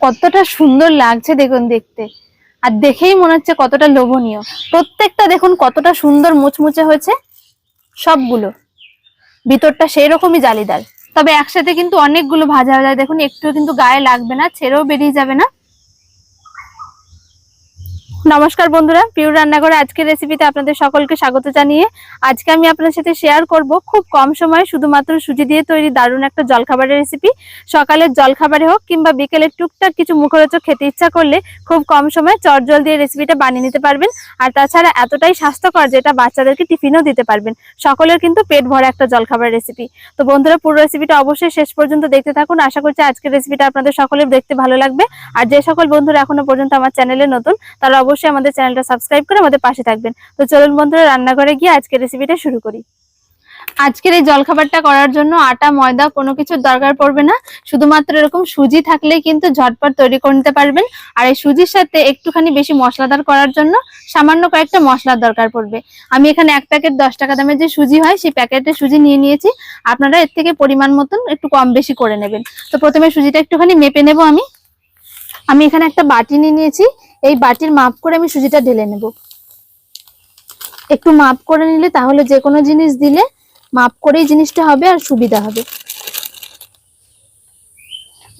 কতটা সুন্দর লাগছে দেখুন দেখতে। আর দেখেই মনে হচ্ছে কতটা লোভনীয়। প্রত্যেকটা দেখুন কতটা সুন্দর মুচমুচে হয়েছে সবগুলো। ভিতরটা সেই রকমই জালিদার। তবে একসাথে কিন্তু অনেকগুলো ভাজা ভাজা দেখুন একটু কিন্তু গায়ে লাগবে না, ছেড়েও বেরিয়ে যাবে না। নমস্কার বন্ধুরা পিউর রান্নাঘরে আজকের রেসিপিতে আপনাদের সকলকে স্বাগত জানিয়ে আজকে আমি আপনার সাথে শেয়ার করব খুব কম সময়ে শুধুমাত্র সুজি দিয়ে তৈরি দারুণ একটা জলখাবারের রেসিপি সকালের জলখাবারে হোক কিংবা বিকেলের টুকটাক কিছু মুখরোচক খেতে ইচ্ছা করলে খুব কম সময়ে চটজল দিয়ে রেসিপিটা বানিয়ে নিতে পারবেন। আর তাছাড়া এতটাই স্বাস্থ্যকর যেটা বাচ্চাদেরকে টিফিনও দিতে পারবেন। সকলের কিন্তু পেট ভরা একটা জলখাবার রেসিপি তো বন্ধুরা, পুরো রেসিপিটা অবশ্যই শেষ পর্যন্ত দেখতে থাকুন। আশা করছি আজকের রেসিপিটা আপনাদের সকলের দেখতে ভালো লাগবে। আর যে সকল বন্ধুরা এখনও পর্যন্ত আমার চ্যানেলে নতুন, তারা অবশ্যই আমাদের চ্যানেলটা সাবস্ক্রাইব করে আমাদের পাশে থাকবেন। তো চলুন বন্ধুরা, রান্নাঘরে গিয়ে আজকের রেসিপিটা শুরু করি। আজকের এই জলখাবারটা করার জন্য আটা, ময়দা কোনো কিছুর দরকার পড়বে না। শুধুমাত্র এরকম সুজি থাকলেই কিন্তু ঝটপট তৈরি করে নিতে পারবেন। আর এই সুজির সাথে একটুখানি বেশি মশলাদার করার জন্য সামান্য কয়েকটা মশলার দরকার পড়বে। আমি এখানে এক প্যাকেট দশ টাকা দামের যে সুজি হয়, সেই প্যাকেটে সুজি নিয়ে নিয়েছি। আপনারা এর থেকে পরিমাণ মতন একটু কম বেশি করে নেবেন। তো প্রথমে সুজিটা একটুখানি মেপে নেব আমি। আমি এখানে একটা বাটি নিয়ে নিয়েছি। এই বাটির মাপ করে আমি সুজিটা ঢেলে নেব। একটু মাপ করে নিলে তাহলে যে কোনো জিনিস দিলে মাপ করেই জিনিসটা হবে আর সুবিধা হবে।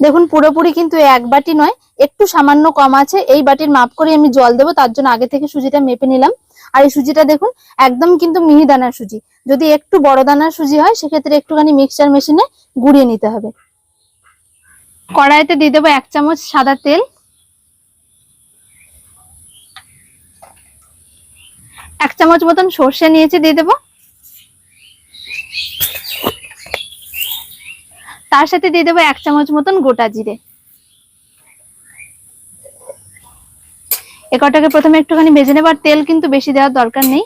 দেখুন, পুরোপুরি কিন্তু এক বাটি নয়, একটু সামান্য কম আছে। এই বাটির মাপ করে আমি জল দেবো, তার জন্য আগে থেকে সুজিটা মেপে নিলাম। আর এই সুজিটা দেখুন, একদম কিন্তু মিহি দানার সুজি। যদি একটু বড় দানার সুজি হয়, সেক্ষেত্রে একটুখানি মিক্সচার মেশিনে গুঁড়িয়ে নিতে হবে। কড়াইতে দিয়ে দেবো এক চামচ সাদা তেল। এক চামচ মতন সর্ষে নিয়েছি, দিয়ে দেবো। তার সাথে দিয়ে দেবো এক চামচ মতন গোটা জিরে। একটাকে প্রথমে একটুখানি ভেজে নেবার তেল কিন্তু বেশি দেওয়ার দরকার নেই।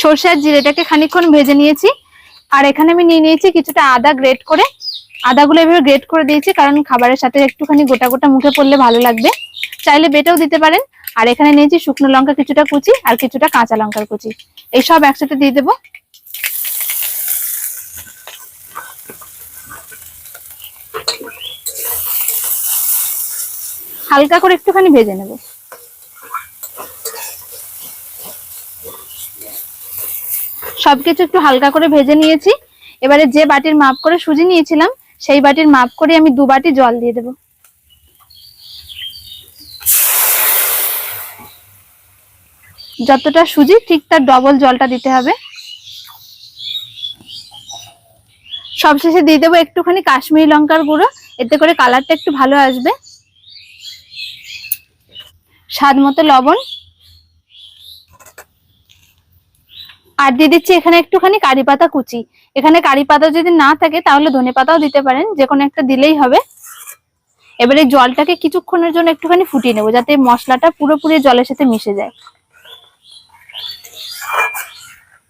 সর্ষে আর জিরেটাকে খানিকক্ষণ ভেজে নিয়েছি। আর এখানে আমি নিয়ে নিয়েছি কিছুটা আদা গ্রেট করে। আদাগুলো এভাবে গ্রেট করে দিয়েছি, কারণ খাবারের সাথে একটুখানি গোটা গোটা মুখে পড়লে ভালো লাগবে। চাইলে বেটেও দিতে পারেন। আর এখানে নিয়েছি শুকনো লঙ্কা, কিছুটা কুচি আর কিছুটা কাঁচা লঙ্কার কুচি। এই সব একসাথে দিয়ে দেবো। হালকা করে একটুখানি ভেজে নেব। সবকিছু একটু হালকা করে ভেজে নিয়েছি। এবারে যে বাটির মাপ করে সুজি নিয়েছিলাম, সেই বাটির মাপ করে আমি দু বাটি জল দিয়ে দেব। যতটা সুজি, ঠিক তার ডবল জলটা দিতে হবে। সবশেষে দিয়ে দেবো একটুখানি কাশ্মীরি লঙ্কার গুঁড়ো, এতে করে কালারটা একটু ভালো আসবে। স্বাদ মতো লবণ। আর দিয়ে দিচ্ছি এখানে একটুখানি কারি পাতা কুচি। এখানে কারি পাতা যদি না থাকে, তাহলে ধনে পাতাও দিতে পারেন, যে কোনো একটা দিলেই হবে। এবারে জলটাকে কিছুক্ষণের জন্য একটুখানি ফুটিয়ে নেব, যাতে মশলাটা পুরোপুরি জলের সাথে মিশে যায়।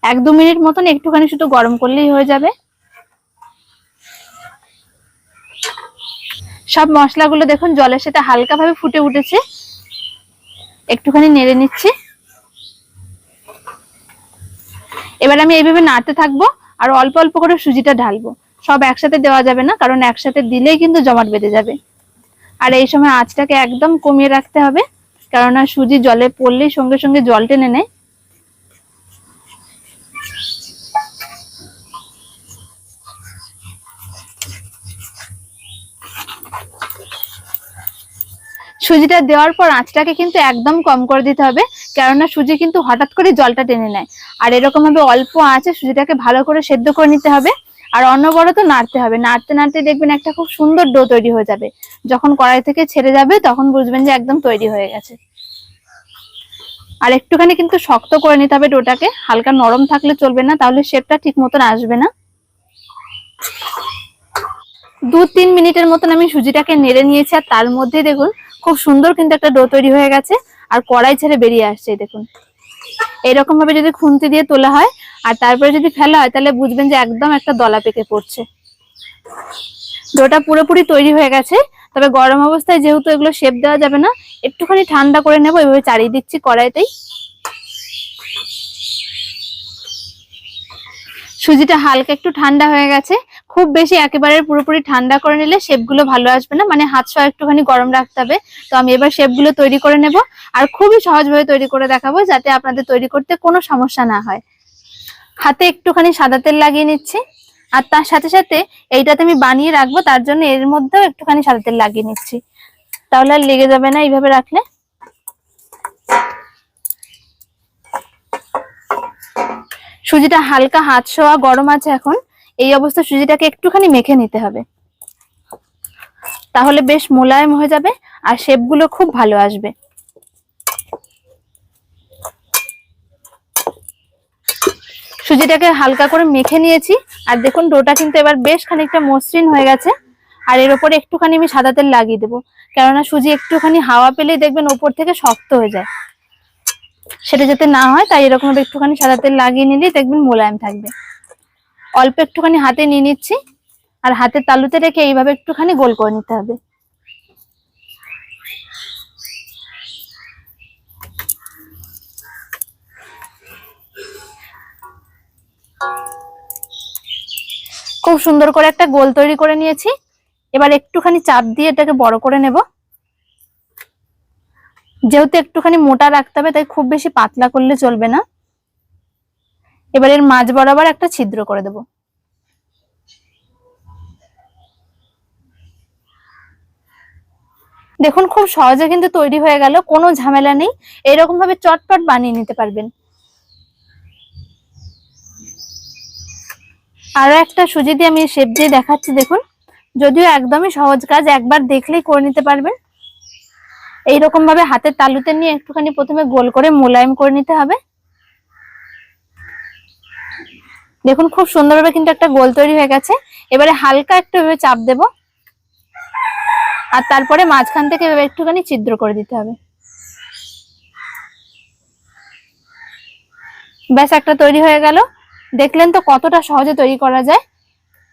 এক দু মিনিট মতন একটুখানি শুধু গরম করলেই হয়ে যাবে। সব মশলাগুলো দেখুন জলের সাথে হালকা ভাবে ফুটে উঠেছে। একটুখানি নেড়ে নিচ্ছি। এবার আমি এইভাবে নাড়তে থাকব আর অল্প অল্প করে সুজিটা ঢালবো। সব একসাথে দেওয়া যাবে না, কারণ একসাথে দিলেই কিন্তু জমাট বেঁধে যাবে। আর এই সময় আঁচটাকে একদম কমিয়ে রাখতে হবে, কেননা সুজি জলে পড়লেই সঙ্গে সঙ্গে জল টেনে নেয়। সুজিটা দেওয়ার পর আঁচটাকে কিন্তু একদম কম করে দিতে হবে, কেননা সুজি কিন্তু হঠাৎ করে জলটা টেনে নেয়। আর এরকম ভাবে অল্প আঁচে সুজিটাকে ভালো করে সেদ্ধ করে নিতে হবে, আর অনবরত নাড়তে হবে। নাড়তে নাড়তে দেখবেন একটা খুব সুন্দর ডো তৈরি হয়ে যাবে। যখন কড়াই থেকে ছেড়ে যাবে, তখন বুঝবেন যে একদম তৈরি হয়ে গেছে। আর একটুখানি কিন্তু শক্ত করে নিতে হবে ডোটাকে, হালকা নরম থাকলে চলবে না, তাহলে শেপটা ঠিক মতন আসবে না। দু তিন মিনিটের মতন আমি সুজিটাকে নেড়ে নিয়েছি, আর তার মধ্যে দেখুন খুব সুন্দর কিন্তু একটা ডো তৈরি হয়ে গেছে, আর কড়াই ছেড়ে বেরিয়ে আসছে, দেখুন। এরকম ভাবে যদি খুন্তি দিয়ে তোলা হয়, আর তারপরে যদি ফেলা হয়, তাহলে বুঝবেন যে একদম একটা দলা পেকে পড়ছে। ডোটা পুরোপুরি তৈরি হয়ে গেছে, তবে গরম অবস্থায় যেহেতু এগুলো শেপ দেওয়া যাবে না, একটুখানি ঠান্ডা করে নেব, এভাবে চাড়িয়ে দিচ্ছি কড়াইতেই। সুজিটা হালকা একটু ঠান্ডা হয়ে গেছে খুব বেশি একেবারে পুরোপুরি ঠান্ডা করে নিলে শেপগুলো ভালো আসবে না। মানে হাত সহ একটুখানি গরম রাখতে হবে। তো আমি এবার শেপগুলো তৈরি করে নেব। আর খুবই সহজভাবে তৈরি করে দেখাবো যাতে আপনাদের তৈরি করতে কোনো সমস্যা না হয়। হাতে একটুখানি সাদা তেল লাগিয়ে নিচ্ছি। আর তার সাথে সাথে এইটাতে আমি বানিয়ে রাখব। তার জন্য এর মধ্যেও একটুখানি সাদা তেল লাগিয়ে নিচ্ছি। তাহলে আর লেগে যাবে না এইভাবে রাখলে। সুজিটা হালকা হাত শোয়া গরম আছে এখন। এই অবস্থা সুজিটাকে একটুখানি মেখে নিতে হবে। তাহলে বেশ মোলায়েম হয়ে যাবে আর শেপগুলো খুব ভালো আসবে। সুজিটাকে হালকা করে মেখে নিয়েছি আর দেখুন ডোটা কিন্তু এবার বেশ খানিকটা মসৃণ হয়ে গেছে আর এর উপরে একটুখানি আমি সাদা তেল লাগিয়ে দেবো। কেননা সুজি একটুখানি হাওয়া পেলেই দেখবেন ওপর থেকে শক্ত হয়ে যায়। সেটা যাতে না হয়, তাই এরকম একটুখানি সাদা তেল লাগিয়ে নিলে দেখবেন মোলায়েম থাকবে। অল্প একটুখানি হাতে নিয়ে নিচ্ছি, আর হাতের তালুতে রেখে এইভাবে একটুখানি গোল করে নিতে হবে। খুব সুন্দর করে একটা গোল তৈরি করে নিয়েছি। এবার একটুখানি চাপ দিয়ে এটাকে বড় করে নেব। যেহেতু একটুখানি মোটা রাখতে হবে, তাই খুব বেশি পাতলা করলে চলবে না। এবার এর মাঝ বরাবর একটা ছিদ্র করে দেব। দেখুন, খুব সহজে কিন্তু তৈরি হয়ে গেল, কোনো ঝামেলা নেই। এরকম ভাবে চটপট বানিয়ে নিতে পারবেন। আরও একটা সুজি দিয়ে আমি শেপ দিয়ে দেখাচ্ছি, দেখুন। যদিও একদমই সহজ কাজ, একবার দেখলেই করে নিতে পারবেন। এইরকম ভাবে হাতের তালুতে নিয়ে একটুখানি প্রথমে গোল করে মোলায়েম করে নিতে হবে। দেখুন, খুব সুন্দরভাবে কিন্তু একটা গোল তৈরি হয়ে গেছে। এবারে হালকা একটু ভেবে চাপ দেব। আর তারপরে মাঝখান থেকে এভাবে একটুখানি ছিদ্র করে দিতে হবে। ব্যাস, একটা তৈরি হয়ে গেল। দেখলেন তো কতটা সহজে তৈরি করা যায়।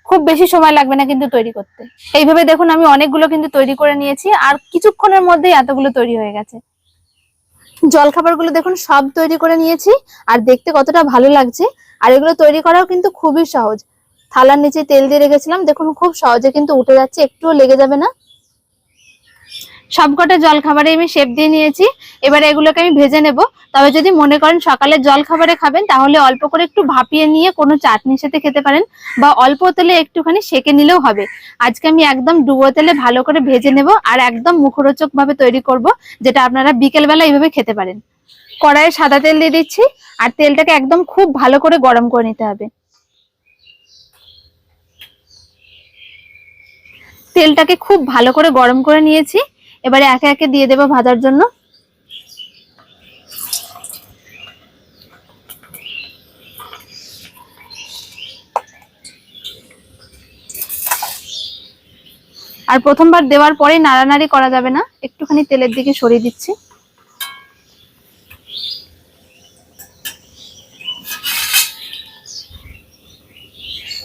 খুব বেশি সময় লাগবে না কিন্তু তৈরি করতে। এইভাবে দেখুন, আমি অনেকগুলো কিন্তু তৈরি করে নিয়েছি। আর কিছুক্ষণের মধ্যেই এতগুলো তৈরি হয়ে গেছে। জলখাবারগুলো দেখুন, সব তৈরি করে নিয়েছি, আর দেখতে কতটা ভালো লাগছে। আর এগুলো তৈরি করাও কিন্তু খুবই সহজ। থালার নিচে তেল দিয়ে রেখেছিলাম, দেখুন খুব সহজে কিন্তু উঠে যাচ্ছে, একটুও লেগে যাবে না। সবকটা জল খাবারে আমি শেপ দিয়ে নিয়েছি। এবারে এগুলোকে আমি ভেজে নেব। তবে যদি মনে করেন সকালে জল খাবারে খাবেন, তাহলে অল্প করে একটু ভাপিয়ে নিয়ে কোনো চাটনির সাথে খেতে পারেন বা অল্প তেলে একটুখানি সেকে নিলেও হবে। আজকে আমি একদম ডুবো তেলে ভালো করে ভেজে নেব আর একদম মুখরোচক ভাবে তৈরি করব, যেটা আপনারা বিকেলবেলা এইভাবে খেতে পারেন। কড়াইয়ে সাদা তেল দিয়ে দিচ্ছি আর তেলটাকে একদম খুব ভালো করে গরম করে নিতে হবে। তেলটাকে খুব ভালো করে গরম করে নিয়েছি। এবারে একে একে দিয়ে দেবো ভাজার জন্য। আর প্রথমবার দেওয়ার পরে নাড়ানাড়ি করা যাবে না, একটুখানি তেলের দিকে সরিয়ে দিচ্ছি।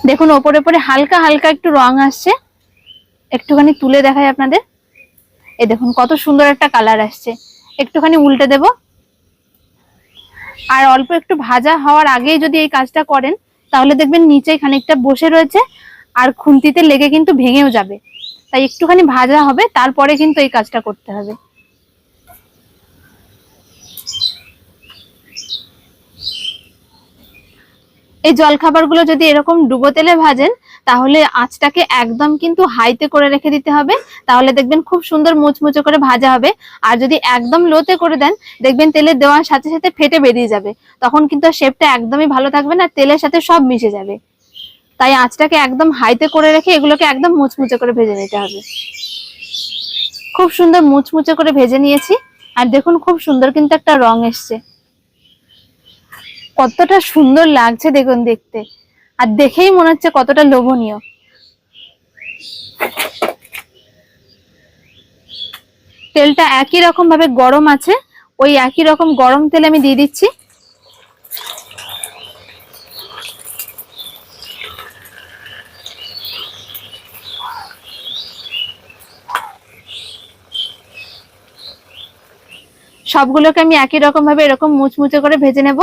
দেখুন, ওপরে ওপরে হালকা হালকা একটু রং আসছে। একটুখানি তুলে দেখাই আপনাদের। এই দেখুন, কত সুন্দর একটা কালার আসছে। একটুখানি উল্টে দেব। আর অল্প একটু ভাজা হওয়ার আগেই যদি এই কাজটা করেন, তাহলে দেখবেন নিচে খানিকটা বসে রয়েছে, আর খুন্তিতে লেগে কিন্তু ভেঙেও যাবে। তাই একটুখানি ভাজা হবে, তারপরে কিন্তু এই কাজটা করতে হবে। এই জলখাবারগুলো যদি এরকম ডুবো তেলে ভাজেন তাহলে আঁচটাকে একদম কিন্তু হাইতে করে রেখে দিতে হবে। তাহলে দেখবেন খুব সুন্দর মুচমুচে করে ভাজা হবে। আর যদি একদম লোতে করে দেন, দেখবেন তেলে দেওয়ার সাথে সাথে ফেটে বেরিয়ে যাবে। তখন কিন্তু শেপটা একদমই ভালো থাকবে না, তেলের সাথে সব মিশে যাবে। তাই আঁচটাকে একদম হাইতে করে রেখে এগুলোকে একদম মুচমুচে করে ভেজে নিতে হবে। খুব সুন্দর মুচমুচে করে ভেজে নিয়েছি। আর দেখুন খুব সুন্দর কিন্তু একটা রং এসছে। কতটা সুন্দর লাগছে দেখুন দেখতে। আর দেখেই মনে হচ্ছে কতটা লোভনীয়। তেলটা একই রকম ভাবে গরম আছে, ওই একই রকম গরম তেল আমি দিয়ে দিচ্ছি। সবগুলোকে আমি একই রকম ভাবে এরকম মুচমুচে করে ভেজে নেব।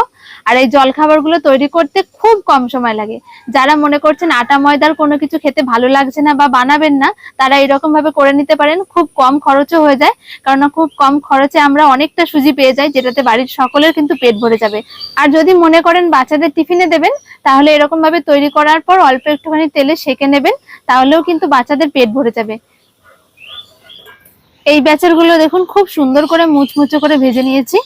আর এই জলখাবারগুলো তৈরি করতে খুব কম সময় লাগে। যারা মনে করছেন আটা ময়দার কোনো কিছু খেতে ভালো লাগছে না বা বানাবেন না, তারা এরকম ভাবে করে নিতে পারেন। খুব কম খরচও হয়ে যায় কারণ খুব কম খরচে আমরা অনেকটা সুজি পেয়ে যাই, যেটাতে বাড়ির সকলের কিন্তু পেট ভরে যাবে। আর যদি মনে করেন বাচ্চাদের টিফিনে দেবেন, তাহলে এরকম ভাবে তৈরি করার পর অল্প একটুখানি তেলে সেকে নেবেন, তাহলেও কিন্তু বাচ্চাদের পেট ভরে যাবে। এই ব্যাচেরগুলো দেখুন, খুব সুন্দর করে মুচমুচে করে ভেজে নিয়েছি।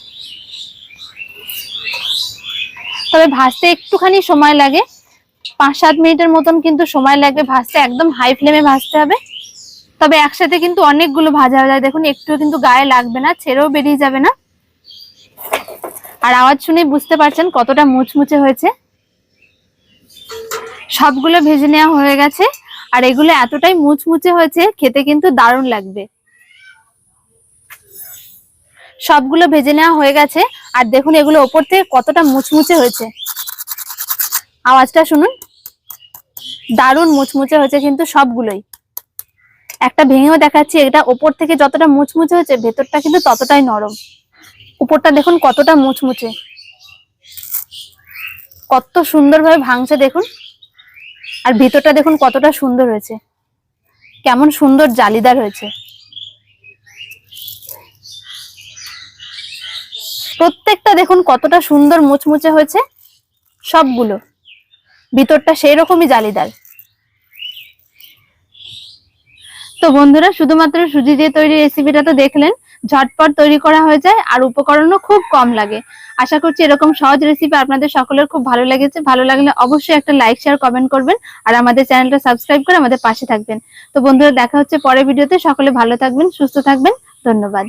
তবে ভাজতে একটুখানি সময় লাগে। পাঁচ সাত মিনিটের মতন কিন্তু সময় লাগবে ভাজতে, একদম হাই ফ্লেমে ভাজতে হবে। তবে একসাথে কিন্তু অনেকগুলো ভাজা হয়ে যায়। দেখুন একটু কিন্তু গায়ে লাগবে না, ছেড়েও বেরিয়ে যাবে না। আর আওয়াজ শুনে বুঝতে পারছেন কতটা মুচমুচে হয়েছে। সবগুলো ভেজে নেওয়া হয়ে গেছে, আর এগুলো এতটাই মুচমুচে হয়েছে, খেতে কিন্তু দারুণ লাগবে। সবগুলো ভেজে নেওয়া হয়ে গেছে। আর দেখুন এগুলো ওপর থেকে কতটা মুচমুচে হয়েছে। আওয়াজটা শুনুন। দারুণ মুচমুচে হয়েছে কিন্তু সবগুলোই। একটা ভেঙেও দেখাচ্ছি, এটা ওপর থেকে যতটা মুচমুচে হয়েছে, ভেতরটা কিন্তু ততটাই নরম। উপরটা দেখুন কতটা মুচমুচে। কত সুন্দরভাবে ভাঙছে দেখুন। আর ভিতরটা দেখুন কতটা সুন্দর হয়েছে। কেমন সুন্দর জালিদার হয়েছে। প্রত্যেকটা দেখুন কতটা সুন্দর মুচমুচে হয়েছে, সবগুলো। ভিতরটা সেই রকমই জালিদার। তো বন্ধুরা, শুধুমাত্র সুজি দিয়ে তৈরি রেসিপিটা তো দেখলেন, ঝটপট তৈরি করা হয়ে যায় আর উপকরণও খুব কম লাগে। আশা করছি এরকম সহজ রেসিপি আপনাদের সকলের খুব ভালো লেগেছে। ভালো লাগলে অবশ্যই একটা লাইক শেয়ার কমেন্ট করবেন আর আমাদের চ্যানেলটা সাবস্ক্রাইব করে আমাদের পাশে থাকবেন। তো বন্ধুরা, দেখা হচ্ছে পরের ভিডিওতে। সকলে ভালো থাকবেন, সুস্থ থাকবেন। ধন্যবাদ।